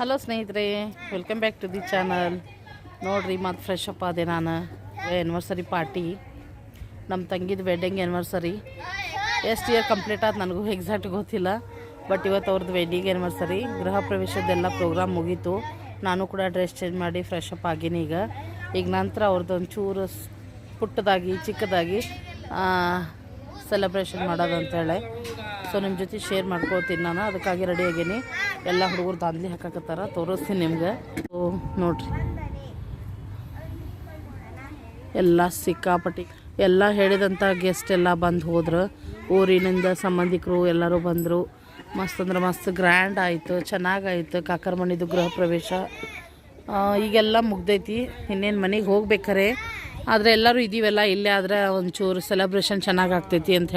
Hello ಸ್ನೇಹಿತರೆ. Welcome back to the channel ನೋಡ್ರಿ, ಮತ್ತು ಫ್ರೆಶ್ ಅಪ್ ಆದೆ ನಾನು. ಎನಿವರ್ಸರಿ ಪಾರ್ಟಿ ನಮ್ಮ ತಂಗಿದ ವೆಡ್ಡಿಂಗ್ ಆ್ಯನಿವರ್ಸರಿ ಎಷ್ಟು ಇಯರ್ ಕಂಪ್ಲೀಟ್ ಆದ ನನಗೂ ಎಕ್ಸಾಕ್ಟ್ ಗೊತ್ತಿಲ್ಲ. ಬಟ್ ಇವತ್ತು ಅವ್ರದ್ದು ವೆಡ್ಡಿಂಗ್ ಆ್ಯನಿವರ್ಸರಿ ಗೃಹ ಪ್ರವೇಶದ್ದೆಲ್ಲ ಪ್ರೋಗ್ರಾಮ್ ಮುಗೀತು. ನಾನು ಕೂಡ ಡ್ರೆಸ್ ಚೇಂಜ್ ಮಾಡಿ ಫ್ರೆಶ್ ಅಪ್ ಆಗೀನಿ ಈಗ. ಈಗ ನಂತರ ಅವ್ರದ್ದು ಒಂಚೂರು ಸ್- ಪುಟ್ಟದಾಗಿ, ಚಿಕ್ಕದಾಗಿ ಸೆಲೆಬ್ರೇಷನ್ ಮಾಡೋದು ಅಂತೇಳಿ ಸೊ ನಿಮ್ಮ ಜೊತೆ ಶೇರ್ ಮಾಡ್ಕೊಳ್ತೀನಿ ನಾನು. ಅದಕ್ಕಾಗಿ ರೆಡಿ ಆಗೇನಿ. ಎಲ್ಲ ಹುಡುಗರು ದಾಂದ್ಲಿ ಹಾಕಕತ್ತಾರ. ತೋರಿಸ್ತೀನಿ ನಿಮ್ಗೆ. ಸೊ ನೋಡ್ರಿ. ಎಲ್ಲ ಸಿಕ್ಕಾಪಟ್ಟಿ. ಎಲ್ಲ ಹೇಳಿದಂಥ ಗೆಸ್ಟ್ ಎಲ್ಲ ಬಂದು ಹೋದ್ರು. ಊರಿನಿಂದ ಸಂಬಂಧಿಕರು ಎಲ್ಲರೂ ಬಂದರು. ಮಸ್ತ್ ಅಂದ್ರೆ ಮಸ್ತ್ ಗ್ರ್ಯಾಂಡ್ ಆಯಿತು. ಚೆನ್ನಾಗಾಯಿತು. ಕಾಕರ ಮನೆದು ಗೃಹ ಪ್ರವೇಶ. ಈಗೆಲ್ಲ ಮುಗ್ದೈತಿ. ಇನ್ನೇನು ಮನೆಗೆ ಹೋಗ್ಬೇಕಾರೆ. ಆದರೆ ಎಲ್ಲರೂ ಇದೀವಲ್ಲ, ಇಲ್ಲೇ ಆದರೆ ಒಂಚೂರು ಸೆಲೆಬ್ರೇಷನ್ ಚೆನ್ನಾಗಿ ಆಗ್ತೈತಿ ಅಂತ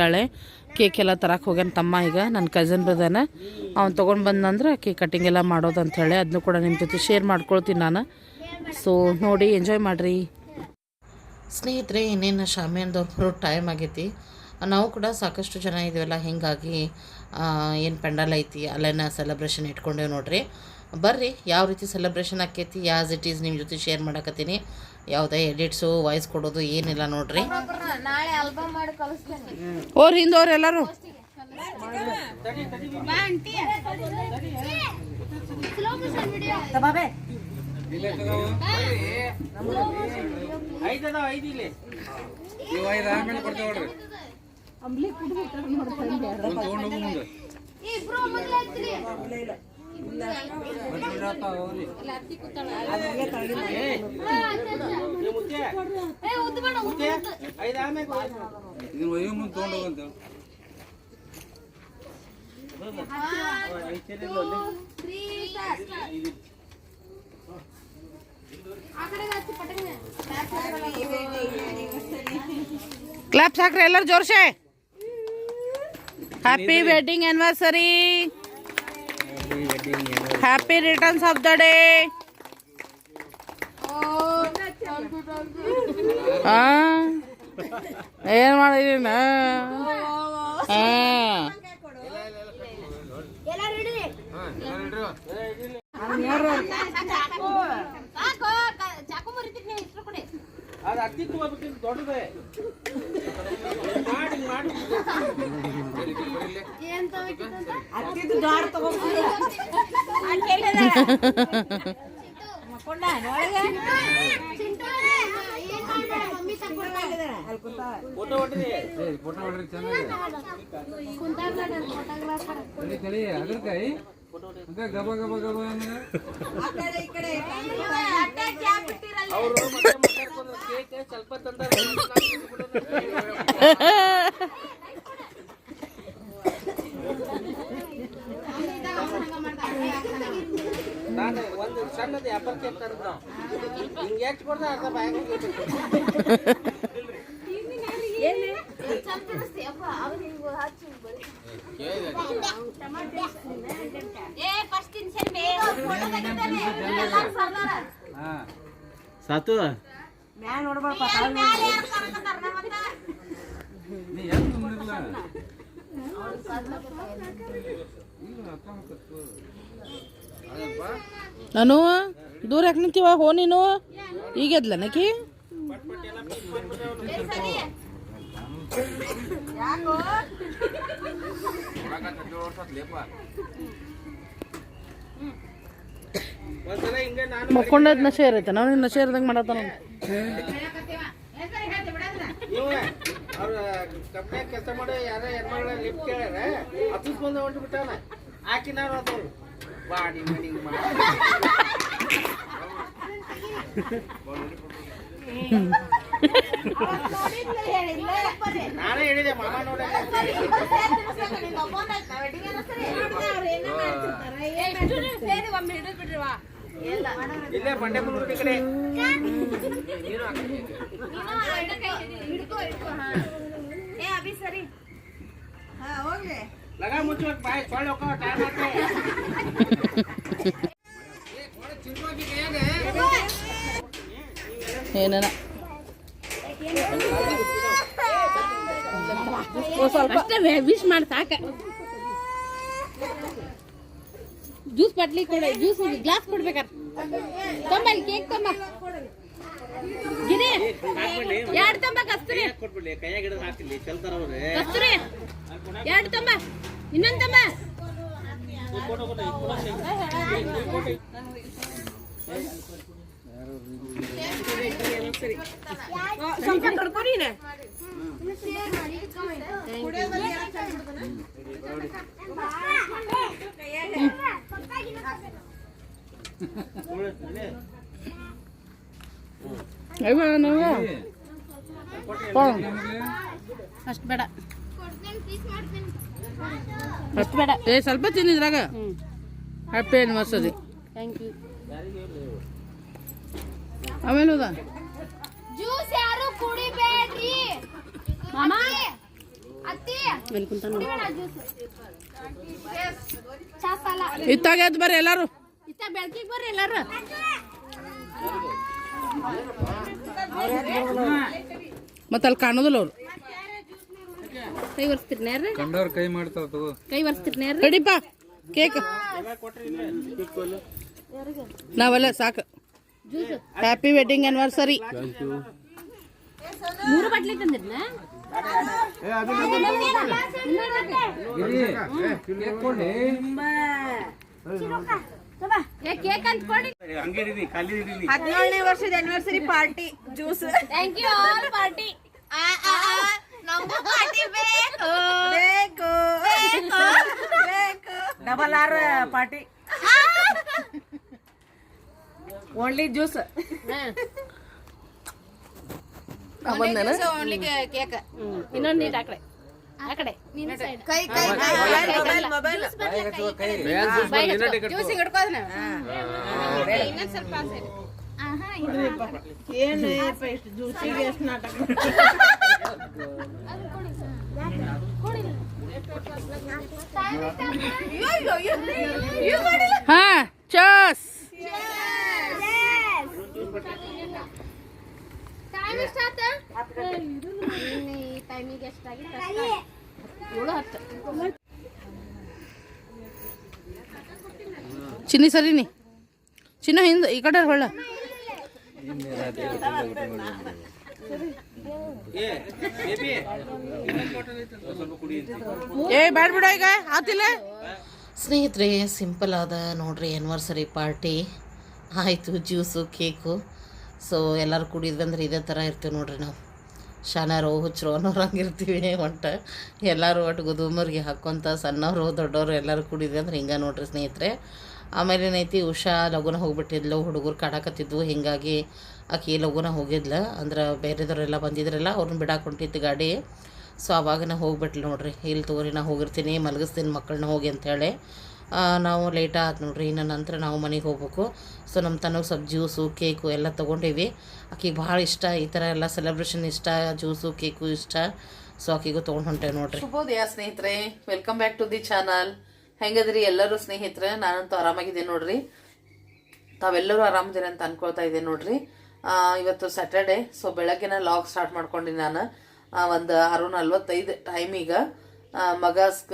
ಕೇಕ್ ಎಲ್ಲ ತರಕ್ಕೆ ಹೋಗ್ಯಾನ ತಮ್ಮ ಈಗ ನನ್ನ ಕಝನ್ ಬದಾನೆ ಅವ್ನು ತೊಗೊಂಡು ಬಂದಂದ್ರೆ ಕೇಕ್ ಕಟ್ಟಿಂಗ್ ಎಲ್ಲ ಮಾಡೋದು ಅಂತ ಹೇಳಿ ಅದನ್ನು ಕೂಡ ನಿಮ್ಮ ಜೊತೆ ಶೇರ್ ಮಾಡ್ಕೊಳ್ತೀನಿ ನಾನು. ಸೊ ನೋಡಿ ಎಂಜಾಯ್ ಮಾಡಿರಿ. ಸ್ನೇಹಿತರೆ, ಇನ್ನೇನು ಶಾಮಿಯಾನದವ್ರು ಟೈಮ್ ಆಗೈತಿ. ನಾವು ಕೂಡ ಸಾಕಷ್ಟು ಜನ ಇದೀವಲ್ಲ, ಹೀಗಾಗಿ ಏನು ಪೆಂಡಲ್ ಐತಿ, ಅಲ್ಲೇನ ಸೆಲೆಬ್ರೇಷನ್ ಇಟ್ಕೊಂಡೇವೆ ನೋಡಿರಿ. ಬರ್ರಿ, ಯಾವ ರೀತಿ ಸೆಲೆಬ್ರೇಷನ್ ಆಕೈತಿ ಯಾಸ್ ಇಟ್ ಈಸ್ ನಿಮ್ಮ ಜೊತೆ ಶೇರ್ ಮಾಡಕತ್ತೀನಿ. ಯಾವುದೇ ಎಡಿಟ್ಸು ವಾಯ್ಸ್ ಕೊಡೋದು ಏನಿಲ್ಲ ನೋಡ್ರಿ. ನಾಳೆ ಆಲ್ಬಮ್ ಮಾಡಿ ಕಳಿಸ್ತೇನೆ. ಓರ್ ಹಿಂದೋರ್ ಎಲ್ಲರೂ. ಸ್ಲೋ ಮೋಷನ್ ಇದನ್ನ ಒಯ್ಯೋ ಮುಂದೆ ತಗೊಂಡ್ ಹೋಗಂತ Three, start. ಆ ಕಡೆಗೆ ಹಚ್ಚಿ ಪಟಕ್ನೆ. ಕ್ಲಾಪ್ಸ್ ಹಾಕ್ರಿ ಎಲ್ಲರೂ ಜೋರ್ಸೆ happy wedding anniversary happy returns of the day ಏನ್ ಮಾಡಿದೀನಿ ಹಾಂ ಎಲ್ಲರೂ ಹಿಡೀರಿ. ಸಾಕು, ಕ- ಚಾಕು ಮುರಿತೀನಿ ನೀವು ಇಸ್ರು ಕೊಡಿ. ಅದು ದೊಡ್ಡದೇ. ಮಾಡಿ ಮಾಡಿ. ಫೋಟೋ ಹೊಡ್ರಿ. ಫೋಟೋ ಹೊಡ್ರಿ ಚೆನ್ನಾಗಿ ಅದ್ರಕಾಯಿ ಗಬ ಗಬ ಗಬ ಅಂದ್ರೆ ನಾನು ಒಂದು ಸಣ್ಣದು ಆಪಲ್ ಕೇಕ್ ತರದ್ ನಾವು ಹಿಂಗೆ ಹೆಚ್ಚು ಕೊಡ್ದ ಅರ್ಧ ಬರೀ. ಏ, ಫಸ್ಟ್ ತಿನ್ಸೇನ್ ಬೇ. ಫೋಟೋ ತೆಗಿತಾನೆ. ಎಲ್ಲಾರು ಸರ್ದಾರ. ಹಾ ಸಾತು ಏ, ಮ್ಯಾಲೆ ಯಾರ್ ಕರ್ಕೊಂತಾರ ನಮ್ಮನ್ನ? ನೀ ಎಷ್ಟು ಸುಮ್ಮನಿಲ್ಲ ನಾನು ದೂರ ಯಾಕೆ ನಿಂತೀವ ಹೋ ನೀನು ಈಗ ಎದ್ಲ ನಕಿ ಏ, ಸರಿ. ಒಂದ್ಸಲ ಹಿಂಗೆ ನಾನು ಮಕ್ಕೊಂಡದ್ ನಶೆ ಇರೈತೆ ನಾವು ನಿನ್ನ ನಶೆ ಇರದಂಗೆ ಮಾಡತ್ತ ನಾನು ಅವ್ರ ಕಂಪ್ನ್ಯಾಗ ಕೆಲಸ ಮಾಡೋ ಯಾರ ಹೆಣ್ಮಗಳ ಲಿಫ್ಟ್ ಕೇಳ್ಯಾರ ಅದು ಬಂದ ಹೊಂಟು ಬಿಟ್ಟಾನ. ಆಕಿ ನಾನು ಅದವ್ರು ಬಾಡಿ ಮನಿ ನಾನೇ ಹೇಳಿದೆ ಮಾಮ ನೋಡ ಇಲ್ಲೇ ಬಂಡೆ ಮುನ್ನುಟ್ಟಿ ಕಡೆ ಕಡೆ. ಲಗ ಮುಚ್ಚಬೇಕು ಬಾಯ್ ಸೊಳ್ಳೆ ಹೋಗೋ ಟೈಮ್ ಆಯ್ತು. ಏನೇನ? ವಿಶ್ ಮಾಡಿ ಸಾಕ. ಜ್ಯೂಸ್ ಬಾಟ್ಲಿ ಕೊಡ ಜ್ಯೂಸ್ ಗ್ಲಾಸ್ ಕೊಡ್ಬೇಕಾರ ತೊಂಬ ಅಲ್ಲಿ ಕೇಕ್ ತೊಂಬ. ಗಿರಿ ಎರಡು ತೊಂಬ ಕಸ್ತೂರಿ. ಕಸ್ತೂರಿ ಎರಡು ತೊಂಬ. ಇನ್ನೊಂದು ತೊಂಬ. ಅಷ್ಟು ಬೇಡ ಅಷ್ಟು ಬೇಡ. ಏ ಸ್ವಲ್ಪ ತಿನ್ನಿದ್ರಾಗ ಹ್ಯಾಪಿ ಆನಿವರ್ಸರಿ ಥ್ಯಾಂಕ್ ಯು ಆಮೇಲೆ ಹೋದ. ಕುಡಿಬೇಡ್ರಿ. ಮಾಮ? ಅತ್ತಿ ಇತ್ತಾಗ ಎದ್ದು ಬರ್ರಿ ಎಲ್ಲಾರು. ಇತ್ತ ಬೆಳಕಿಗೆ ಬರ್ರಿ ಎಲ್ಲಾರು. ಮತ್ತೆ ಅಲ್ಲಿ ಕಾಣೋದಿಲ್ಲ ಅವ್ರು. ಕೈ ಒರೆಸ್ತೀರಿ ನೇರ್ರಿ? ಕಂಡವ್ರ ಕೈ ಮಾಡ್ತಾವ ತಗೋ. ಕೈ ಒರೆಸ್ತೀರಿ ನೇರ್ರಿ? ರೆಡಿಪ್ಪ ಕೇಕ್. ನಾವೆಲ್ಲ ಸಾಕು. ಹ್ಯಾಪಿ ವೆಡ್ಡಿಂಗ್ ಆನಿವರ್ಸರಿ ಮೂರು ಬಟ್ಲಿ. ಹದಿನೇಳನೇ ವರ್ಷದ anniversary party juice thank you all party ನಮಗೂ ಪಾರ್ಟಿ ಬೇಕು. ಬೇಕು. ಬೇಕು. Double R party only juice only cake ಇನ್ನೊಂದು ನೀಟ್ ಆ ಕಡೆ ಆ ಕಡೆ ಕೈ ಕೈ ಮೊಬೈಲ್ ಮೊಬೈಲ್ ಜ್ಯೂಸ್ ಹಿಡ್ಕೋದ್ ಇನ್ನೊಂದ್ ಸ್ವಲ್ಪ ಆಹಾ ಏನು ಇಷ್ಟು ಜ್ಯೂಸಿಗೆ ಎಷ್ಟು ನಾಟಕ ಹಾ ಚಸ್ ಟೈಮ್ ಎಷ್ಟು ಆತ ಟೈಮಿಗೆ ಎಷ್ಟಾಗಿತ್ತು ಏಳು ಹತ್ತು ಚಿನ್ನಿ ಸರಿನಿ ಚಿನ್ನ ಹಿಂದೆ ಈ ಕಡೆ ಹೊಳ್ಳ. ಏ ಬ್ಯಾಡ ಬಿಡ ಈಗ ಆತಿಲ್ಲ ಸ್ನೇಹಿತರೆ ಸಿಂಪಲ್ ಆದ ನೋಡ್ರಿ ಆ್ಯನಿವರ್ಸರಿ ಪಾರ್ಟಿ ಆಯಿತು ಜ್ಯೂಸು ಕೇಕು ಸೊ ಎಲ್ಲರೂ ಕುಡಿದ್ವಂದ್ರೆ ಇದೇ ಥರ ಇರ್ತೀವಿ ನೋಡ್ರಿ ನಾವು. ಶಾನಾರು ಹುಚ್ಚರು ಅನ್ನೋರು ಹಂಗಿರ್ತೀವಿ ಒಟ್ಟು. ಎಲ್ಲರೂ ಒಟ್ಟು ಗುದುಮರಿಗೆ ಹಾಕ್ಕೊಂತ ಸಣ್ಣವರು, ದೊಡ್ಡವರು ಎಲ್ಲರೂ ಕುಡಿದ್ವಿ ಅಂದ್ರೆ ಹಿಂಗೆ ನೋಡ್ರಿ ಸ್ನೇಹಿತರೆ. ಆಮೇಲೆ ಏನೈತಿ, ಉಷಾ ಲಗುನ ಹೋಗ್ಬಿಟ್ಟಿದ್ಲು, ಹುಡುಗರು ಕಾಡಕತ್ತಿದ್ವು, ಹಿಂಗಾಗಿ ಆಕೆ ಲಗುನ ಹೋಗಿದ್ಲು. ಅಂದ್ರೆ ಬೇರೆದವರೆಲ್ಲ ಬಂದಿದ್ರಲ್ಲ ಅವ್ರನ್ನ ಬಿಡಾಕೊಂಡಿತ್ತು ಗಾಡಿ. ಸೊ ಅವಾಗ ನಾ ಹೋಗ್ಬಿಟ್ಲು ನೋಡ್ರಿ. ಇಲ್ಲಿ ತಗೋರಿ, ನಾ ಹೋಗಿರ್ತೀನಿ, ಮಲಗಿಸ್ತೀನಿ ಮಕ್ಕಳನ್ನ ಹೋಗಿ ಅಂತೇಳಿ. ನಾವು ಲೇಟ್ ಆಯ್ತು ನೋಡ್ರಿ, ಇನ್ನು ನಂತರ ನಾವು ಮನೆಗೆ ಹೋಗ್ಬೇಕು. ಸೊ ನಮ್ಮ ತನಗೆ ಸ್ವಲ್ಪ ಜ್ಯೂಸು ಕೇಕು ಎಲ್ಲ ತೊಗೊಂಡೇವಿ. ಆಕೆಗೆ ಭಾಳ ಇಷ್ಟ, ಈ ಥರ ಎಲ್ಲ ಸೆಲೆಬ್ರೇಷನ್ ಇಷ್ಟ ಜ್ಯೂಸು ಕೇಕು ಇಷ್ಟ. ಸೊ ಆಕೆಗೂ ತೊಗೊಂಡು ಹೊಂಟೇವೆ ನೋಡ್ರಿ. ಶುಭೋದಯ ಸ್ನೇಹಿತರೆ welcome back to the channel ಹೆಂಗದ್ರಿ ಎಲ್ಲರೂ ಸ್ನೇಹಿತರೆ? ನಾನಂತೂ ಆರಾಮಾಗಿದ್ದೀನಿ ನೋಡ್ರಿ. ತಾವೆಲ್ಲರೂ ಆರಾಮದಿರ ಅಂತ ಅನ್ಕೊಳ್ತಾ ಇದ್ದೀನಿ ನೋಡ್ರಿ. ಇವತ್ತು ಸ್ಯಾಟರ್ಡೆ ಸೊ ಬೆಳಗ್ಗೆನ ಲಾಗ್ ಸ್ಟಾರ್ಟ್ ಮಾಡ್ಕೊಂಡು ನಾನು. ಒಂದು ಆರು ನಲ್ವತ್ತೈದು ಟೈಮಿಗೆ ಮಗ ಸ್ಕ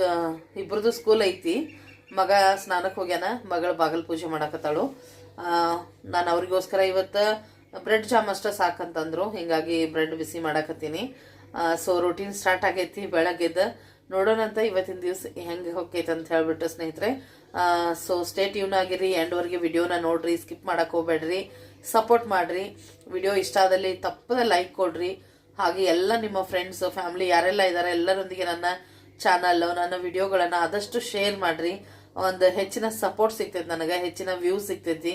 ಇಬ್ರದ್ದು ಸ್ಕೂಲ್ ಐತಿ. ಮಗ ಸ್ನಾನಕ್ಕೆ ಹೋಗ್ಯಾನ, ಮಗಳ ಬಾಗಲ್ ಪೂಜೆ ಮಾಡಕತ್ತಾಳು. ನಾನು ಅವ್ರಿಗೋಸ್ಕರ ಇವತ್ತು ಬ್ರೆಡ್ ಜಾಮ್ ಅಷ್ಟೇ ಸಾಕಂತಂದ್ರು, ಹಿಂಗಾಗಿ ಬ್ರೆಡ್ ಬಿಸಿ ಮಾಡಕತ್ತೀನಿ. ಸೊ ರೂಟೀನ್ ಸ್ಟಾರ್ಟ್ ಆಗೈತಿ ಬೆಳಗ್ಗೆದ. ನೋಡೋಣಂತ ಇವತ್ತಿನ ದಿವಸ ಹೆಂಗೆ ಹೋಗ್ತೈತೆ ಅಂತ ಹೇಳ್ಬಿಟ್ಟು ಸ್ನೇಹಿತರೆ. ಸೊ ಸ್ಟೇ ಟ್ಯೂನ್ ಆಗಿರಿ ಎಂಡ್ವರೆಗೆ ವಿಡಿಯೋನ ನೋಡ್ರಿ ಸ್ಕಿಪ್ ಮಾಡಕ್ ಹೋಗ್ಬೇಡ್ರಿ ಸಪೋರ್ಟ್ ಮಾಡ್ರಿ. ವಿಡಿಯೋ ಇಷ್ಟ ಆದಲ್ಲಿ ತಪ್ಪದ ಲೈಕ್ ಕೊಡ್ರಿ. ಹಾಗೆ ಎಲ್ಲ ನಿಮ್ಮ ಫ್ರೆಂಡ್ಸ್ ಫ್ಯಾಮಿಲಿ ಯಾರೆಲ್ಲ ಇದ್ದಾರೆ ಎಲ್ಲರೊಂದಿಗೆ ನನ್ನ ಚಾನಲ್ ನನ್ನ ವಿಡಿಯೋಗಳನ್ನು ಆದಷ್ಟು ಶೇರ್ ಮಾಡ್ರಿ. ಒಂದು ಹೆಚ್ಚಿನ ಸಪೋರ್ಟ್ ಸಿಗ್ತೈತಿ ನನಗೆ, ಹೆಚ್ಚಿನ ವ್ಯೂ ಸಿಗ್ತೈತಿ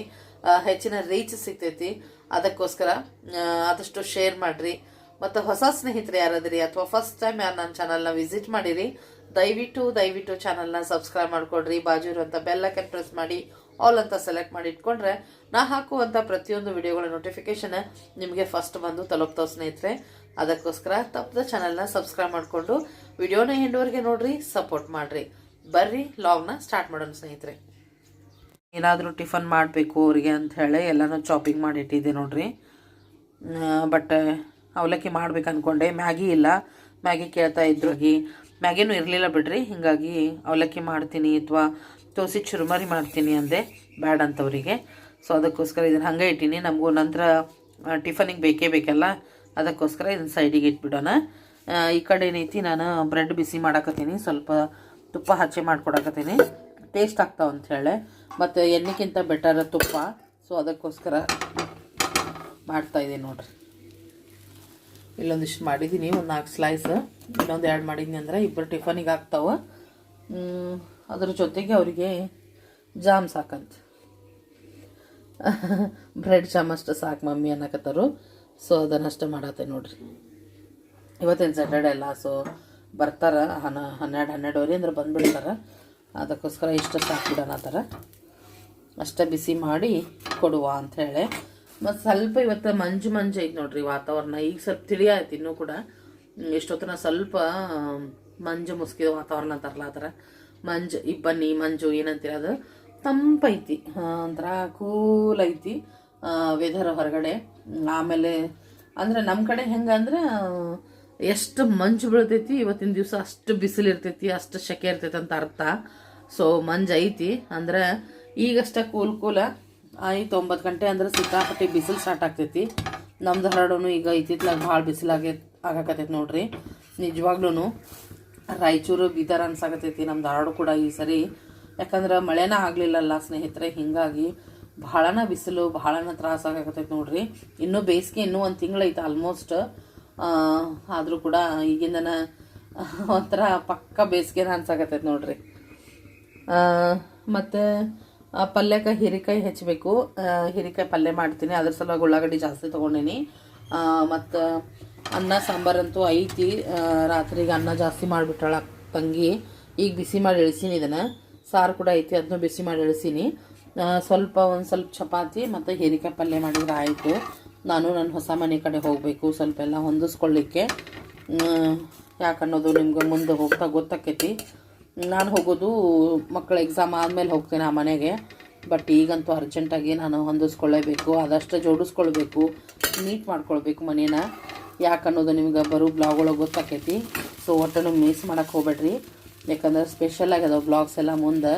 ಹೆಚ್ಚಿನ ರೀಚ್ ಸಿಗ್ತೈತಿ. ಅದಕ್ಕೋಸ್ಕರ ಆದಷ್ಟು ಶೇರ್ ಮಾಡಿರಿ. ಮತ್ತು ಹೊಸ ಸ್ನೇಹಿತರು ಯಾರಾದ್ರಿ ಅಥವಾ ಫಸ್ಟ್ ಟೈಮ್ ಯಾರು ನನ್ನ ಚಾನಲ್ನ ವಿಸಿಟ್ ಮಾಡಿರಿ, ದಯವಿಟ್ಟು ದಯವಿಟ್ಟು ಚಾನಲ್ನ ಸಬ್ಸ್ಕ್ರೈಬ್ ಮಾಡಿಕೊಡ್ರಿ. ಬಾಜು ಇರುವಂಥ ಬೆಲ್ಲಕ್ಕೆ ಪ್ರೆಸ್ ಮಾಡಿ ಆಲ್ ಅಂತ ಸೆಲೆಕ್ಟ್ ಮಾಡಿ ಇಟ್ಕೊಂಡ್ರೆ, ನಾ ಹಾಕುವಂಥ ಪ್ರತಿಯೊಂದು ವಿಡಿಯೋಗಳ ನೋಟಿಫಿಕೇಶನ್ ನಿಮಗೆ ಫಸ್ಟ್ ಬಂದು ತಲುಪ್ತಾವ ಸ್ನೇಹಿತರೆ. ಅದಕ್ಕೋಸ್ಕರ ತಪ್ಪದ ಚಾನಲ್ನ ಸಬ್ಸ್ಕ್ರೈಬ್ ಮಾಡಿಕೊಂಡು ವಿಡಿಯೋನ ಹಿಂಡೋರಿಗೆ ನೋಡ್ರಿ ಸಪೋರ್ಟ್ ಮಾಡ್ರಿ. ಬರ್ರಿ, ಲಾಗ್ನ ಸ್ಟಾರ್ಟ್ ಮಾಡೋಣ ಸ್ನೇಹಿತರೆ. ಏನಾದರೂ ಟಿಫನ್ ಮಾಡಬೇಕು ಅವ್ರಿಗೆ ಅಂತ ಹೇಳಿ ಎಲ್ಲನೂ ಚಾಪಿಂಗ್ ಮಾಡಿ ಇಟ್ಟಿದ್ದೆ ನೋಡ್ರಿ. ಬಟ್ ಅವಲಕ್ಕಿ ಮಾಡ್ಬೇಕು ಅಂದ್ಕೊಂಡೆ ಮ್ಯಾಗಿ ಇಲ್ಲ. ಮ್ಯಾಗಿ ಕೇಳ್ತಾ ಇದ್ರು ಮ್ಯಾಗಿನೂ ಇರಲಿಲ್ಲ ಬಿಡ್ರಿ. ಹಿಂಗಾಗಿ ಅವಲಕ್ಕಿ ಮಾಡ್ತೀನಿ ಅಥವಾ ತೋಸಿ ಚುರುಮರಿ ಮಾಡ್ತೀನಿ ಅಂದೆ. ಬ್ಯಾಡ ಅಂತವರಿಗೆ ಸೊ ಅದಕ್ಕೋಸ್ಕರ ಇದನ್ನು ಹಂಗೆ ಇಟ್ಟೀನಿ. ನಮಗೂ ನಂತರ ಟಿಫನಿಗೆ ಬೇಕೇ ಬೇಕಲ್ಲ. ಅದಕ್ಕೋಸ್ಕರ ಇದನ್ನ ಸೈಡಿಗೆ ಇಟ್ಬಿಡೋಣ. ಈ ಕಡೆ ಏನೈತಿ, ನಾನು ಬ್ರೆಡ್ ಬಿಸಿ ಮಾಡಾಕತ್ತೀನಿ. ಸ್ವಲ್ಪ ತುಪ್ಪ ಹಚ್ಚಿ ಮಾಡ್ಕೊಡಕತ್ತೀನಿ. ಟೇಸ್ಟ್ ಆಗ್ತಾವ ಅಂತ ಹೇಳಿ. ಮತ್ತು ಎಣ್ಣೆಗಿಂತ ಬೆಟರ್ ತುಪ್ಪ. ಸೊ ಅದಕ್ಕೋಸ್ಕರ ಮಾಡ್ತಾಯಿದ್ದೀನಿ ನೋಡಿರಿ. ಇಲ್ಲೊಂದಿಷ್ಟು ಮಾಡಿದ್ದೀನಿ. ಒಂದು ನಾಲ್ಕು ಸ್ಲೈಸ್ ಇನ್ನೊಂದು ಎರಡು ಮಾಡಿದ್ದೀನಿ ಅಂದ್ರೆ ಇಬ್ಬರು ಟಿಫನಿಗೆ ಆಗ್ತಾವೆ ಅದ್ರ ಜೊತೆಗೆ ಅವರಿಗೆ ಜಾಮ್ ಸಾಕಂತ. ಬ್ರೆಡ್ ಜಾಮ್ ಅಷ್ಟು ಸಾಕು ಮಮ್ಮಿ ಅನ್ನಕತ್ತಾರು. ಸೊ ಅದನ್ನಷ್ಟು ಮಾಡತ್ತೆ ನೋಡ್ರಿ. ಇವತ್ತೇನು ಸ್ಯಾಟರ್ಡೇ ಅಲ್ಲ ಸೊ ಬರ್ತಾರ ಹನ್ನ ಹನ್ನೆರಡು, ಹನ್ನೆರಡುವರೆ ಅಂದ್ರೆ ಬಂದುಬಿಡ್ತಾರೆ. ಅದಕ್ಕೋಸ್ಕರ ಇಷ್ಟು ಸಾಕ್ಬಿಡೋಣ ಥರ. ಅಷ್ಟೇ ಬಿಸಿ ಮಾಡಿ ಕೊಡುವ ಅಂಥೇಳಿ ಮತ್ತು ಸ್ವಲ್ಪ ಇವತ್ತು ಮಂಜು ಮಂಜು ಐತೆ ನೋಡ್ರಿ ವಾತಾವರಣ. ಈಗ ಸ್ವಲ್ಪ ತಿಳಿಯಾಯ್ತು ಇನ್ನೂ ಕೂಡ. ಎಷ್ಟೊತ್ತಿನ ಸ್ವಲ್ಪ, ಮಂಜು ಮುಸ್ಕಿದ ವಾತಾವರಣ ಅಂತಾರಲ್ಲ ಆ ಥರ. ಮಂಜು ಇಬ್ಬನಿ ಮಂಜು ಏನಂತೀರ ಅದು ತಂಪೈತಿ ಒಂಥರ ಕೂಲ್ ಐತಿ. ವೆದರ್ ಹೊರಗಡೆ. ಆಮೇಲೆ, ಅಂದರೆ ನಮ್ಮ ಕಡೆ ಹೆಂಗೆ ಅಂದ್ರೆ ಎಷ್ಟು ಮಂಜು ಬೀಳ್ತೈತಿ, ಇವತ್ತಿನ ದಿವಸ ಅಷ್ಟು ಬಿಸಿಲು ಇರ್ತೈತಿ ಅಷ್ಟು ಸೆಕೆ ಇರ್ತೈತಿ ಅಂತ ಅರ್ಥ. ಸೊ ಮಂಜು ಐತಿ, ಅಂದ್ರೆ ಈಗಷ್ಟೇ ಕೂಲ್ ಕೂಲ ಆಯ್ತು, ಒಂಬತ್ತು ಗಂಟೆ ಅಂದ್ರೆ ಸಿಕ್ಕಾಪಟ್ಟೆ ಬಿಸಿಲು ಸ್ಟಾರ್ಟ್ ಆಗ್ತೈತಿ. ನಮ್ದು ಹರಡೋನು ಈಗ ಇತ್ತಿತ್ಲಾಗ ಭಾಳ ಬಿಸಿಲಾಗೆ ಆಗಾಕತೈತಿ ನೋಡ್ರಿ. ನಿಜವಾಗ್ಲೂ ರಾಯಚೂರು, ಬೀದರ್ ಅನ್ಸಾಕತೈತಿ ನಮ್ದು ಹರಡು ಕೂಡ ಈ ಸರಿ. ಯಾಕಂದ್ರೆ ಮಳೆನ ಆಗಲಿಲ್ಲಲ್ಲ ಸ್ನೇಹಿತರೆ, ಹಿಂಗಾಗಿ ಭಾಳನ ಬಿಸಿಲು, ಭಾಳನ ತ್ರಾಸ ಆಗಾಕತೈತಿ ನೋಡ್ರಿ. ಇನ್ನೂ ಬೇಸಿಗೆ ಇನ್ನೂ ಒಂದು ತಿಂಗಳೈತೆ ಆಲ್ಮೋಸ್ಟ್ ಆದರೂ ಕೂಡ ಈಗಿಂದನ ಒಂಥರ ಪಕ್ಕ ಬೇಸಿಗೆನ ಅನ್ಸಾಕತ್ತೈತೆ ನೋಡ್ರಿ. ಮತ್ತು ಪಲ್ಯಕ್ಕೆ ಹೀರೆಕಾಯಿ ಹೆಚ್ಚಬೇಕು. ಹೀರೆಕಾಯಿ ಪಲ್ಯ ಮಾಡ್ತೀನಿ. ಅದ್ರ ಸಲುವಾಗಿ ಉಳ್ಳಾಗಡ್ಡಿ ಜಾಸ್ತಿ ತೊಗೊಂಡೀನಿ. ಮತ್ತು ಅನ್ನ, ಸಾಂಬಾರಂತೂ ಐತಿ. ರಾತ್ರಿಗೆ ಅನ್ನ ಜಾಸ್ತಿ ಮಾಡಿಬಿಟ್ಟಾಳ ತಂಗಿ. ಈಗ ಬಿಸಿ ಮಾಡಿ ಇಳಿಸೀನಿ ಇದನ್ನು. ಸಾರು ಕೂಡ ಐತಿ ಅದನ್ನು ಬಿಸಿ ಮಾಡಿ ಇಳಿಸೀನಿ ಸ್ವಲ್ಪ ಒಂದು ಸ್ವಲ್ಪ ಚಪಾತಿ ಮತ್ತು ಹೀರೆಕಾಯಿ ಪಲ್ಯ ಮಾಡಿದ್ರೆ ಆಯಿತು. ನಾನು ನನ್ನ ಹೊಸ ಮನೆ ಕಡೆ ಹೋಗಬೇಕು, ಸ್ವಲ್ಪ ಎಲ್ಲ ಹೊಂದಿಸ್ಕೊಳ್ಳಿಕ್ಕೆ. ಯಾಕನ್ನೋದು ನಿಮ್ಗೆ ಮುಂದೆ ಹೋಗ್ತಾ ಗೊತ್ತಾಕೈತಿ. ನಾನು ಹೋಗೋದು ಮಕ್ಕಳ ಎಕ್ಸಾಮ್ ಆದಮೇಲೆ ಹೋಗ್ತೀನಿ ಆ ಮನೆಗೆ. ಬಟ್ ಈಗಂತೂ ಅರ್ಜೆಂಟಾಗಿ ನಾನು ಹೊಂದಿಸ್ಕೊಳ್ಳೇಬೇಕು ಅದಷ್ಟು ಜೋಡಿಸ್ಕೊಳ್ಬೇಕು ನೀಟ್ ಮಾಡ್ಕೊಳ್ಬೇಕು ಮನೇನ. ಯಾಕನ್ನೋದು ನಿಮ್ಗೆ ಬರೋ ಬ್ಲಾಗ್ ಒಳಗೆ ಗೊತ್ತಾಕೈತಿ. ಸೊ ಒಟ್ಟನ್ನು ಮಿಸ್ ಮಾಡೋಕ್ಕೆ ಹೋಗ್ಬೇಡ್ರಿ. ಯಾಕಂದ್ರೆ ಸ್ಪೆಷಲ್ ಆಗ್ಯದ ಬ್ಲಾಗ್ಸ್ ಎಲ್ಲ ಮುಂದೆ.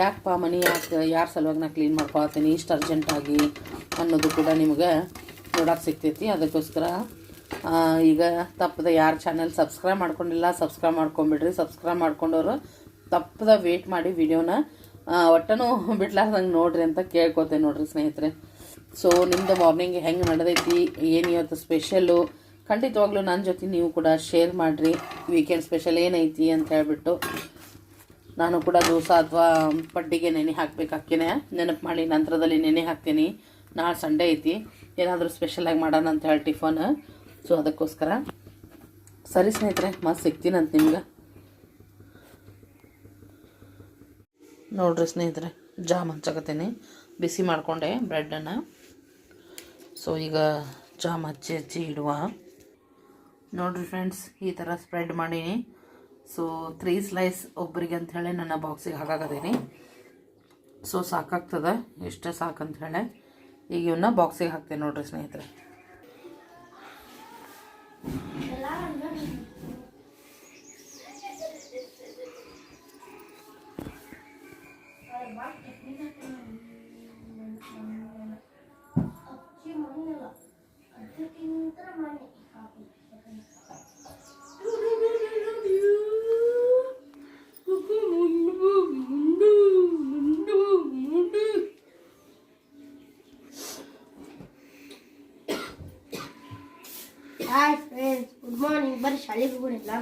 ಯಾಕಪ್ಪ ಮನೆ ಯಾಕೆ ಯಾರ ಸಲುವಾಗಿ ನಾನು ಕ್ಲೀನ್ ಮಾಡ್ಕೊಳ್ತೀನಿ ಇಷ್ಟು ಅರ್ಜೆಂಟಾಗಿ ಅನ್ನೋದು ಕೂಡ ನಿಮ್ಗೆ ನೋಡೋಕೆ ಸಿಗ್ತೈತಿ. ಅದಕ್ಕೋಸ್ಕರ ಈಗ ತಪ್ಪದ ಯಾರು ಚಾನಲ್ ಸಬ್ಸ್ಕ್ರೈಬ್ ಮಾಡ್ಕೊಂಡಿಲ್ಲ ಸಬ್ಸ್ಕ್ರೈಬ್ ಮಾಡ್ಕೊಂಬಿಡ್ರಿ ಸಬ್ಸ್ಕ್ರೈಬ್ ಮಾಡ್ಕೊಂಡವರು ತಪ್ಪದ ವೇಟ್ ಮಾಡಿ ವಿಡಿಯೋನ ಒಟ್ಟನು ಬಿಡ್ಲಾರ್ದಂಗೆ ನೋಡ್ರಿ ಅಂತ ಕೇಳ್ಕೊತೇನೆ ನೋಡ್ರಿ ಸ್ನೇಹಿತರೆ. ಸೊ ನಿಮ್ಮದು ಮಾರ್ನಿಂಗ್ ಹೆಂಗೆ ನಡೆದೈತಿ, ಏನು ಇವತ್ತು ಸ್ಪೆಷಲ್ಲು ಖಂಡಿತವಾಗ್ಲೂ ನನ್ನ ಜೊತೆ ನೀವು ಕೂಡ ಶೇರ್ ಮಾಡಿರಿ. ವೀಕೆಂಡ್ ಸ್ಪೆಷಲ್ ಏನೈತಿ ಅಂತ ಹೇಳ್ಬಿಟ್ಟು, ನಾನು ಕೂಡ ದೋಸ ಅಥವಾ ಪಡ್ಡಿಗೆ ನೆನೆ ಹಾಕ್ಬೇಕು ಅಕ್ಕಿನೇ. ನೆನಪು ಮಾಡಿ ನಂತರದಲ್ಲಿ ನೆನೆ ಹಾಕ್ತೀನಿ. ನಾಳೆ ಸಂಡೇ ಐತಿ. ಏನಾದರೂ ಸ್ಪೆಷಲಾಗಿ ಮಾಡೋಣ ಅಂತ ಹೇಳಿ ಟಿಫನ್. ಸೊ ಅದಕ್ಕೋಸ್ಕರ. ಸರಿ ಸ್ನೇಹಿತರೆ, ಮತ್ತೆ ಸಿಗ್ತೀನಂತ ನಿಮ್ಗೆ. ನೋಡ್ರಿ ಸ್ನೇಹಿತರೆ ಜಾಮ್ ಹಚ್ಚಕತ್ತೀನಿ ಬಿಸಿ ಮಾಡಿಕೊಂಡೆ ಬ್ರೆಡ್ಡನ್ನು. ಸೊ ಈಗ ಜಾಮ್ ಹಚ್ಚಿ ಹಚ್ಚಿ ಇಡುವ. ನೋಡ್ರಿ ಫ್ರೆಂಡ್ಸ್ ಈ ಥರ ಸ್ಪ್ರೆಡ್ ಮಾಡೀನಿ. ಸೊ ತ್ರೀ ಸ್ಲೈಸ್ ಒಬ್ಬರಿಗೆ ಅಂಥೇಳಿ ನನ್ನ ಬಾಕ್ಸಿಗೆ ಹಾಕಾಕತ್ತೀನಿ. ಸೊ ಸಾಕಾಗ್ತದೆ? ಇಷ್ಟೇ ಸಾಕಂತ ಹೇಳಿ. ಈಗ ಇವನ್ನ ಬಾಕ್ಸಿಗೆ ಹಾಕ್ತೇನೆ ನೋಡ್ರಿ ಸ್ನೇಹಿತರೆ. ಹಾಯ್ ಫ್ರೆಂಡ್ಸ್ ಗುಡ್ ಮಾರ್ನಿಂಗ್ ಬರ್ರಿ ಶಾಲೆಗೆ ಹೋಗೋಣಿಲ್ಲ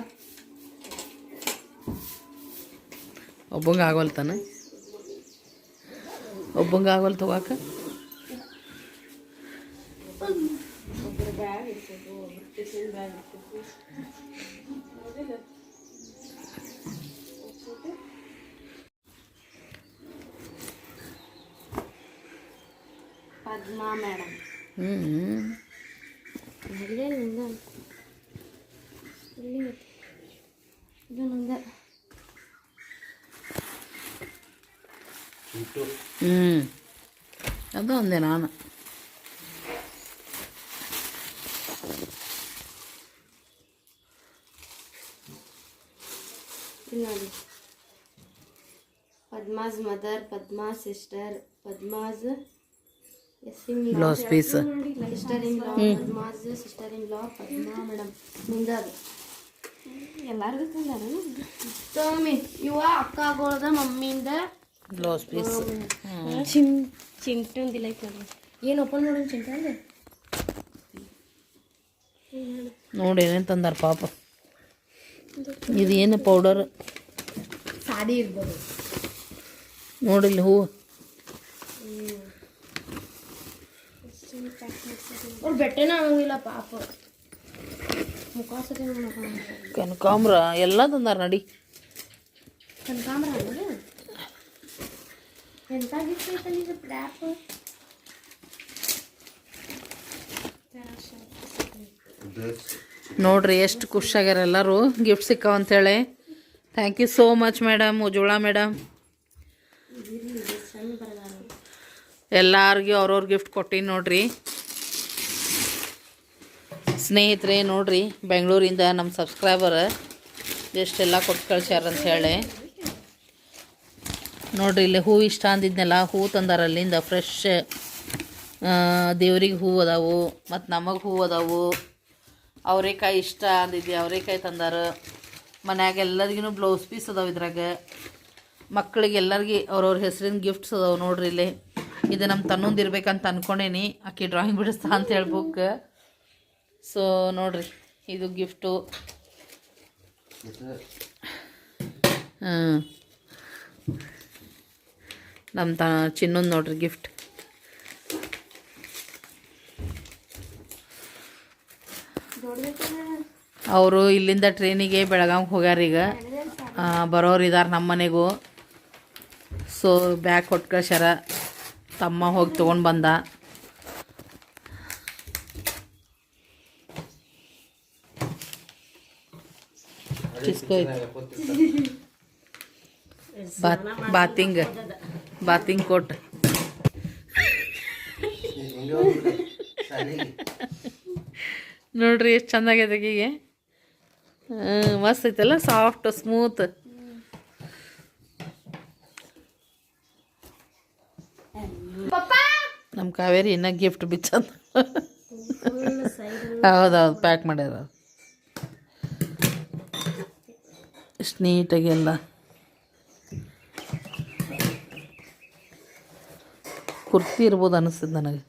ಒಬ್ಬಂಗೆ ಆಗೋಲ್ತಾನೆ ಒಬ್ಬಂಗೆ ಆಗೋಲ್ ತಗೋಕ ಪದ್ಮಾ ಮೇಡಮ್ ಹ್ಞೂ ಇಲ್ಲೇ ನಿಂದ ಇಲ್ಲಿ ಇದು ನಂದ ಹ್ಞೂ ಅದು ಅಂದೆ ನಾನು ಇಲ್ಲಿ ನೋಡಿ Padma Padma's mother Padma's sister Padma's blouse piece sister in law Padma's sister in law Padma madam ನಿಂದದ ಎಲ್ಲಾರ್ಗು ತಂದಾರ? ತೋಮಿ ಇವ ಅಕ್ಕಗಳದ ಮಮ್ಮಿಯಿಂದ ಬ್ಲೌಸ್ ಪೀಸ್ ಚಿನ್ ಚಿಂಟುಂದಿಲ್ಲ ಏನು ಓಪನ್ ಮಾಡೋಣ ಚಿಂಟ ಅಂದ್ರೆ? ನೋಡಿ ಏನೇನು ತಂದಾರ ಪಾಪ. ಇದು ಏನು ಪೌಡರ್ ಸಾಡಿ ಇರ್ಬೋದು. ನೋಡಿಲ್ಲ ಹೂವು. ಅವ್ರು ಬೆಟ್ಟೆನ ಆಗಂಗಿಲ್ಲ ಪಾಪ. ಮುಖ ಸತಿ ನೋಡೋಣ ಕನಕಾಂಬ್ರ ಎಲ್ಲ ತಂದಾರ ನಡಿ. ಕನಕಾಂಬ್ರ ಅನ್ನೋದು ಎಂತ ಗಿಫ್ಟ್ ಐತಲ್ಲ ಇದು ಟ್ರ್ಯಾಪ್ ನೋಡ್ರಿ ಎಷ್ಟು ಖುಷಿಯಾಗ್ಯಾರ ಎಲ್ಲರೂ. ಗಿಫ್ಟ್ ಸಿಕ್ಕಾವ ಅಂತೇಳಿ thank you so much madam Ujwala madam ಎಲ್ಲಾರ್ಗೂ ಅವ್ರವ್ರ ಗಿಫ್ಟ್ ಕೊಟ್ಟಿನಿ ನೋಡ್ರಿ. ಸ್ನೇಹಿತರೆ, ನೋಡ್ರಿ, ಬೆಂಗಳೂರಿಂದ ನಮ್ಮ ಸಬ್ಸ್ಕ್ರೈಬರ್ ಎಷ್ಟೆಲ್ಲ ಕೊಟ್ಟು ಕಳ್ಸ್ಯಾರ ಅಂತ ಹೇಳಿ. ನೋಡ್ರಿ, ಇಲ್ಲಿ ಹೂ ಇಷ್ಟ ಅಂದಿದ್ನೆಲ್ಲ, ಹೂ ತಂದಾರ ಅಲ್ಲಿಂದ ಫ್ರೆಶ್ ದೇವ್ರಿಗೆ ಹೂ ಅದಾವು, ಮತ್ತು ನಮಗೆ ಹೂ ಅದಾವು. ಅವ್ರೇಕಾಯಿ ಇಷ್ಟ ಅಂದಿದ್ದೆ ಅವ್ರೇಕಾಯಿ ತಂದಾರ. ಮನ್ಯಾಗ ಎಲ್ಲರಿಗೂ ಬ್ಲೌಸ್ ಪೀಸ್ ಅದಾವ ಇದ್ರಾಗ. ಮಕ್ಕಳಿಗೆ ಎಲ್ಲರಿಗೆ ಅವ್ರವ್ರ ಹೆಸರಿನ ಗಿಫ್ಟ್ಸ್ ಅದಾವೆ ನೋಡ್ರಿ ಇಲ್ಲಿ. ಇದು ನಮ್ಮ ತನ್ನೊಂದು ಇರ್ಬೇಕಂತ ಅಂದ್ಕೊಂಡೇನಿ ಆಕೆ ಡ್ರಾಯಿಂಗ್ ಬಿಡಿಸ್ತಾ ಅಂತ ಹೇಳಿ ಬುಕ್ ಸೊ ನೋಡ್ರಿ, ಇದು ಗಿಫ್ಟು ನಮ್ಮ ತ, ಚಿನ್ನೊಂದು ನೋಡ್ರಿ ಗಿಫ್ಟ್ ಅವರು ಇಲ್ಲಿಂದ ಟ್ರೈನಿಗೆ ಬೆಳಗಾವಿಗೆ ಹೋಗ್ಯಾರ ಈಗ. ಬರೋರು ಇದಾರೆ ನಮ್ಮ ಮನೆಗೂ. ಸೊ ಬ್ಯಾಗ್ ಕೊಟ್ಟು ತಮ್ಮ ಹೋಗಿ ತೊಗೊಂಡು ಬಂದ. ಬಾತಿಂಗ್ ಬಾತಿಂಗ್ ಕೊಟ್ಟು ನೋಡ್ರಿ ಎಷ್ಟು ಈಗ ಹ್ಞೂ ಮಸ್ತ್ ಐತಲ್ಲ, ಸಾಫ್ಟ್, ಸ್ಮೂತ್. ನಮ್ಮ ಕಾವೇರಿ ಇನ್ನೂ ಗಿಫ್ಟ್ ಬಿಚ್ಚಂದ. ಹೌದೌದು ಪ್ಯಾಕ್ ಮಾಡ್ಯಾರ. ಇಷ್ಟು ನೀಟಾಗಿ ಎಲ್ಲ. ಕುರ್ತಿ ಇರ್ಬೋದು ಅನಿಸ್ತದೆ ನನಗೆ.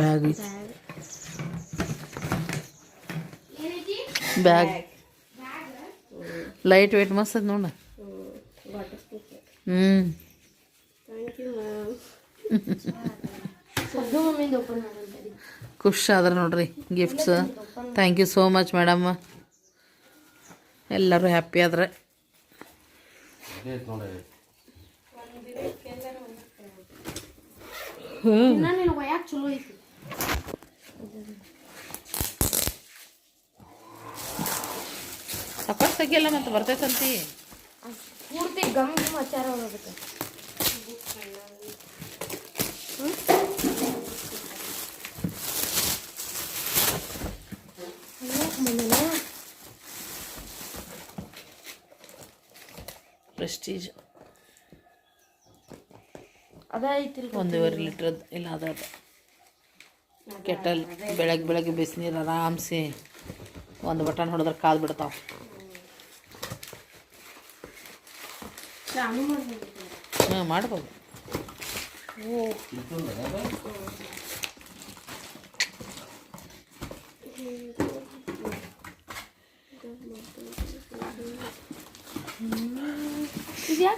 ಬ್ಯಾಗ್ ಬ್ಯಾಗ್ ಲೈಟ್ ವೆಯ್ಟ್ ಮಸ್ತ್ ಅದ ನೋಡ. ಹ್ಞೂ ಸದ್ದು ಮಮ್ಮಿಂದ ಓಪನ್ ಮಾಡೋಣ ಖುಷಿ ಆದ್ರೆ ನೋಡ್ರಿ gifts thank you so much madam ಎಲ್ಲರೂ ಹ್ಯಾಪಿ ಆದ್ರೆ. ಸಪೋಸ್ ತೆಗಿಯಲ್ಲ ಮತ್ತೆ ಬರ್ತೈತಂತಿ. ಪೂರ್ತಿ ಗಮ್ ಗಮ್ ಆಚಾರ ಪ್ರೆಸ್ಟೀಜ್ ಅದ ಐತಿ ಒಂದೂವರೆ ಲೀಟ್ರದ್ದು ಇಲ್ಲ ಅದ ಅದ ಕೆಟಲ್ ಬೆಳಗ್ಗೆ ಬೆಳಗ್ಗೆ ಬಿಸಿನೀರು ಆರಾಮ್ಸಿ ಒಂದು ಬಟನ್ ಹೊಡೆದ್ರೆ ಕಾದು ಬಿಡ್ತಾವೆ ಚಾಲು ಮಾಡ್ಬೋದು ಹ್ಞೂ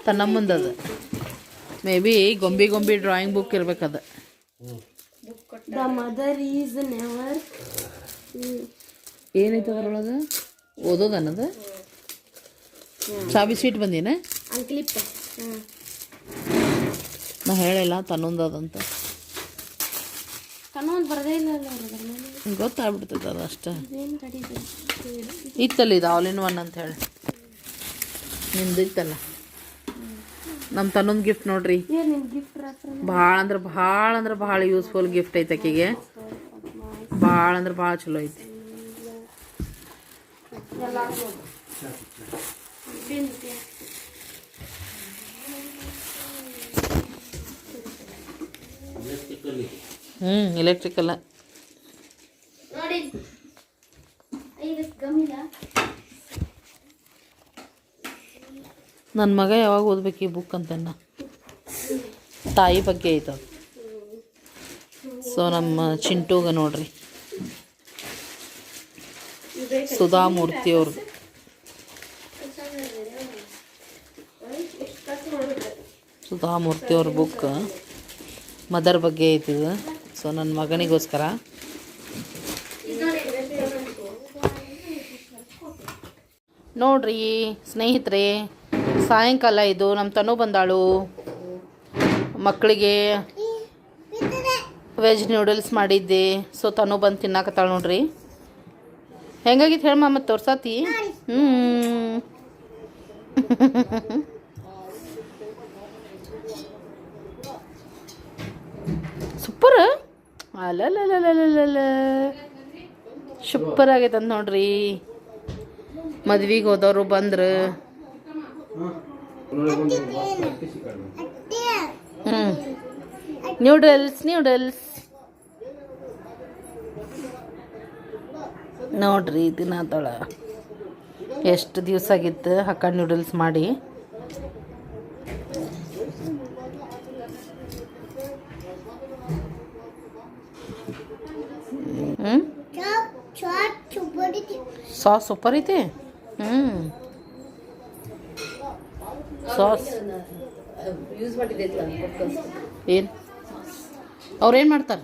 ತನ್ನ ಮುಂದದ. ಮೇ ಬಿ ಗೊಂಬಿ ಗೊಂಬಿ ಡ್ರಾಯಿಂಗ್ ಬುಕ್ ಇರ್ಬೇಕದ. ದ ಮದರ್ ಈಸ್ ನೆವರ್ ಏನೈತೆ ಅದರೊಳಗೆ? ಓದೋದು ಅನ್ನೋದು ಚಾಬಿ ಸೀಟ್ ಬಂದಿನ? ನಾ ಹೇಳಿಲ್ಲ ತನ್ನೊಂದದಂತ. ಕನ್ನೊಂದು ಬರದೇ ಇಲ್ಲ ಅಲ್ಲ ಗೊತ್ತಾಗ್ಬಿಡ್ತದ ಅದು ಅಷ್ಟೇ. ಇತ್ತಲ್ಲ ಇದು ಆಲ್ ಇನ್ ಒನ್ ಅಂತ ಹೇಳಿ. ನಿಮ್ದು ಇತ್ತಲ್ಲ? ನಮ್ಮ ತನ್ನೊಂದು ಗಿಫ್ಟ್ ನೋಡ್ರಿ. ನಿಮ್ಮ ಗಿಫ್ಟ್ ಭಾಳ ಅಂದ್ರೆ ಭಾಳ ಅಂದ್ರೆ ಭಾಳ ಯೂಸ್ಫುಲ್ ಗಿಫ್ಟ್ ಐತೆ ಆಕೆಗೆ. ಭಾಳ ಅಂದ್ರೆ ಭಾಳ ಚಲೋ ಐತಿ. ಎಲ್ಲ ಹ್ಞೂ ಎಲೆಕ್ಟ್ರಿಕಲ್ಲ ನೋಡಿ. ನನ್ನ ಮಗ ಯಾವಾಗ ಓದ್ಬೇಕು ಈ ಬುಕ್ ಅಂತನ್ನ? ತಾಯಿ ಬಗ್ಗೆ ಐತದ. ಸೊ ನಮ್ಮ ಚಿಂಟೂಗ ನೋಡ್ರಿ. ಸುಧಾ ಮೂರ್ತಿ ಅವ್ರದ್ದು ಸುಧಾ ಮೂರ್ತಿ ಅವ್ರ ಬುಕ್ ಮದರ್ ಬಗ್ಗೆ ಐತದ. ಸೊ ನನ್ನ ಮಗನಿಗೋಸ್ಕರ. ನೋಡ್ರಿ, ಸ್ನೇಹಿತರೆ, ಸಾಯಂಕಾಲ ಇದು ನಮ್ಮ ತನು ಬಂದಾಳು. ಮಕ್ಕಳಿಗೆ ವೆಜ್ ನೂಡಲ್ಸ್ ಮಾಡಿದ್ದೆ. ಸೊ, ತನು ಬಂದು ತಿನ್ನಾಕತ್ತಾಳು ನೋಡ್ರಿ. ಹೆಂಗಾಗಿತ್ತು ಹೇಳಮ್ಮ ಮತ್ತೆ ತೋರ್ಸಾತಿ? ಹ್ಞೂ ಸೂಪರ್ ಅಲ್ಲಲ್ಲಲ್ಲಲ್ಲಲ್ಲ ಸೂಪರ್ ಆಗೈತೆ ಅಂತ ನೋಡ್ರಿ. ಮದ್ವಿಗೆ ಹೋದವರು ಬಂದ್ರು. ಹ್ಞೂ ನ್ಯೂಡಲ್ಸ್ ನ್ಯೂಡಲ್ಸ್ ನೋಡ್ರಿ ತಿನ್ನತ್ತಾಳ ಎಷ್ಟು ದಿವಸ ಆಗಿತ್ತು ಹಕ್ಕ ನ್ಯೂಡಲ್ಸ್ ಮಾಡಿ? ಸಾಸ್ ಸೂಪರ್ ಐತಿ? ಹ್ಞೂ ಸಾಸ್. ಯೂಸ್ ಮಾಡಿದ್ದೆ ಏನು? ಅವ್ರೇನು ಮಾಡ್ತಾರೆ?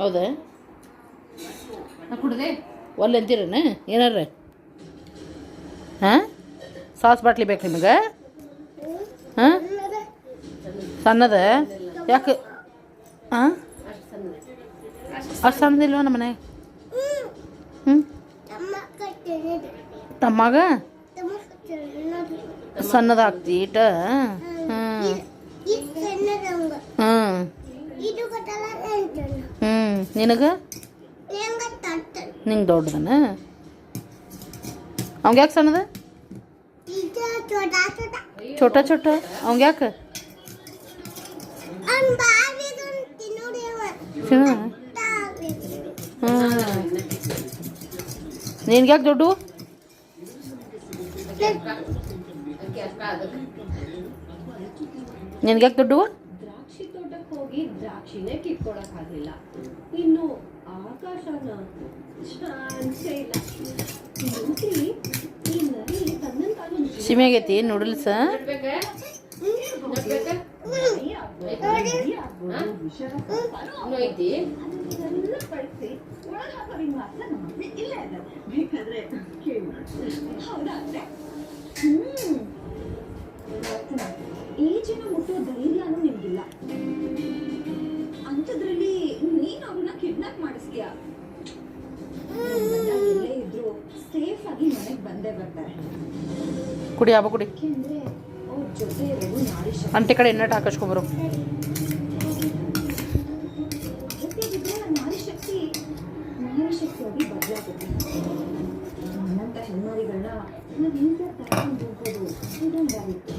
ಹೌದಾ? ಕುಡ್ದೆ. ಒಲ್ಲೆ ಅಂತೀರೇನು? ಏನಾರ ಹಾಂ? ಸಾಸ್ ಬಾಟ್ಲಿ ಬೇಕು ನಿಮಗೆ? ಹಾಂ? ಸಣ್ಣದ? ಯಾಕೆ? ಹಾಂ? ಅಷ್ಟು ಸಣ್ಣದಿಲ್ವ ನಮ್ಮ ಮನೆ ಹ್ಞೂ ತಮ್ಮಾಗ ಸಣ್ಣದ ಹಾಕ್ತಿ ಇಟ ಹ್ಞೂ ನಿನಗೆ? ನಿಂಗೆ ದೊಡ್ಡದನ? ಅವಂಗ ಯಾಕೆ ಸಣ್ಣದ? ಛೋಟ ಛೋಟ. ಅವಂಗ ಯಾಕೆ? ಹ್ಞೂ ನಿನ್ಗೆ ಯಾಕೆ ದೊಡ್ಡ? ನಿನ್ಗೆ ಯಾಕೆ ದೊಡ್ಡವು ದ್ರಾಕ್ಷಿ ತೋಟಕ್ಕೆ ಹೋಗಿ ದ್ರಾಕ್ಷಿನೇ ಕಿತ್ಕೊಳಕ್ ಆಗ್ಲಿಲ್ಲ. ಇನ್ನು ಆಕಾಶನ ಸಿಮೆಗೈತಿ ನೂಡಲ್ಸ್ ಈಜಿನ ಮುಟ್ಟೋ ಧೈರ್ಯನೂ ನಿಮ್ಗಿಲ್ಲ ಅಂಥದ್ರಲ್ಲಿ ನೀನು ಅವ್ರನ್ನ ಕಿಡ್ನಾಪ್ ಮಾಡಿಸ್ತೀಯಾ ಇದ್ರು ಸೇಫ್ ಆಗಿ ಮನೆಗೆ ಬಂದೇ ಬರ್ತಾರೆ ಕುಡಿ ಆಬ ಕುಡಿ. ನಾರಿ ಶಕ್ತಿ ಎಣ್ಣೆ ಹಾಕಿಸ್ಕೊಬರು. ಬದಲಾಗುತ್ತೆ